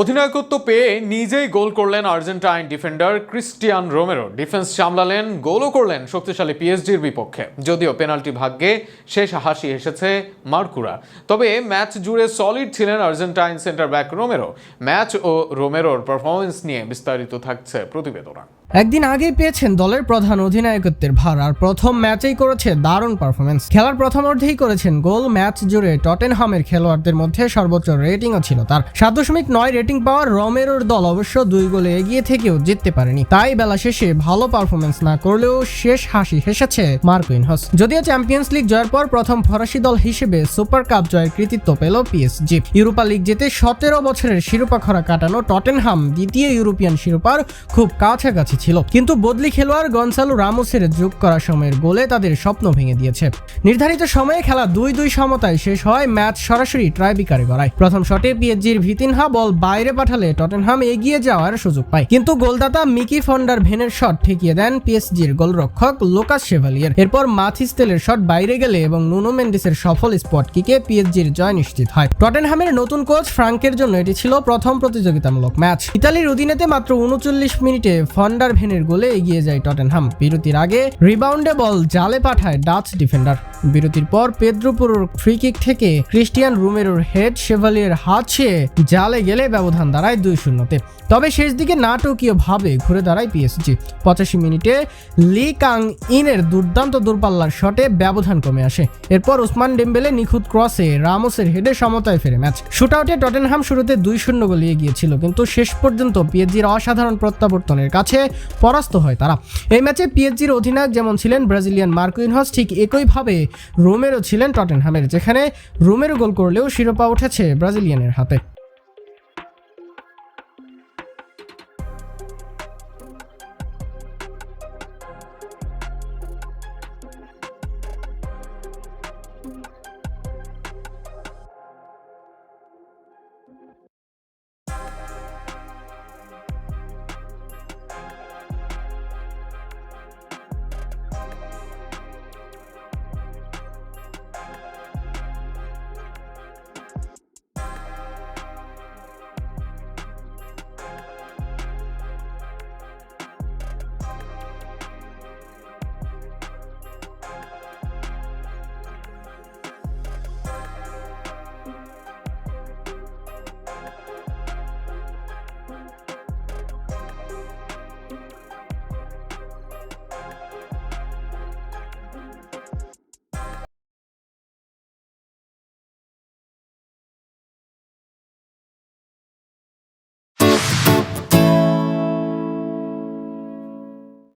অধিনায়কত্ব পেয়ে নিজেই গোল করলেন Argentine defender Cristian Romero. Defence সামলালেন, গোলও করলেন শক্তিশালী পিএসজির বিপক্ষে। যদিও পেনাল্টি ভাগ্যে শেষ হাসি এসেছে মার্কুরা। তবে ম্যাচ জুড়ে সলিড ছিলেন Argentine centre back Romero. Match ও রোমেরোর পারফরমেন্স নিয়ে বিস্তারিত থাকছে প্রতিবেদনা। একদিন আগেই পেয়েছেন দলের প্রধান অধিনায়কত্বের ভার, আর প্রথম ম্যাচেই করেছে দারুণ পারফরমেন্স খেলার প্রথম অর্ধেই করেছেন গোল, ম্যাচ জুড়ে টটেনহামের খেলোয়াড়দের মধ্যে সর্বোচ্চ রেটিংও ছিল তার। সাত দশমিক নয় রেটিং পাওয়ার রমেরোর দল অবশ্য দুই গোলে এগিয়ে থেকেও জিততে পারেনি। তাই বেলা শেষে ভালো পারফরমেন্স না করলেও শেষ হাসি হেসেছে মার্কুইনহস যদিও চ্যাম্পিয়ন্স লিগ জয়ের পর প্রথম ফরাসি দল হিসেবে সুপার কাপ জয়ের কৃতিত্ব পেল পিএসজি। ইউরোপা লিগ যেতে সতেরো বছরের শিরোপা খরা কাটানো টটেনহাম দ্বিতীয় ইউরোপিয়ান শিরোপার খুব কাছাকাছি ছিল। কিন্তু বদলি খেলোয়াড় গনসালো রামোসের যোগ করা সময়ের গোলে তাদের স্বপ্ন ভেঙে দিয়েছে। নির্ধারিত সময়ে খেলা দুই দুই সমতায় শেষ হয় ম্যাচ সরাসরি ট্রাইবিকারে গড়ায়। প্রথম শটে পিএসজির ভিতিনহা বল বাইরে পাঠালে টটেনহাম এগিয়ে যাওয়ার সুযোগ পায়। কিন্তু গোলদাতা মিকি ফন্ডার ভেনের শট ঠেকিয়ে দেন পিএসজির গোলরক্ষক লোকাস শেভালিয়ার। এরপর মাথিস্তেলের শট বাইরে গেলে এবং নুনো মেন্ডিসের সফল স্পট কিকে পিএসজির জয় নিশ্চিত হয়। টটেনহামের নতুন কোচ ফ্রাঙ্কের জন্য এটি ছিল প্রথম প্রতিযোগিতামূলক ম্যাচ। ইতালির অধীনেতে মাত্র উনচল্লিশ মিনিটে ফন্ডার ভেনের গোলে এগিয়ে যায় টটেনহাম। বিরতির আগে রিবাউন্ডে বল জালে পাঠায় ডাচ ডিফেন্ডার। বিরতির পর পেদ্রোপুরোর ফ্রি কিক থেকে ক্রিস্টিয়ান রুমেরোর হেড শেভালিয়ার হাত ছুঁয়ে জালে গেলে ব্যবধান দাঁড়ায় দুই শূন্যতে তবে শেষ দিকে নাটকীয় ভাবে ঘুরে দাঁড়ায় পিএসজি। পঁচাশি মিনিটে লি কাং ইনের দুর্দান্ত দূরপাল্লার শটে ব্যবধান কমে আসে। এরপর ওসমান ডেম্বেলে নিখুঁত ক্রসে রামোসের হেডে সমতায় ফেরে ম্যাচ। শুটআউটে টটেনহাম শুরুতে দুই শূন্য গোলে গিয়েছিল কিন্তু শেষ পর্যন্ত পিএসজির অসাধারণ প্রত্যাবর্তনের কাছে পরাস্ত হয় তারা। এই ম্যাচে পিএসজির অধিনায়ক যেমন ছিলেন ব্রাজিলিয়ান মার্কুইনহস ঠিক একইভাবে রোমেরও ছিলেন টটেনহামের, যেখানে রোমেরও গোল করলেও শিরোপা উঠেছে ব্রাজিলিয়ানের হাতে।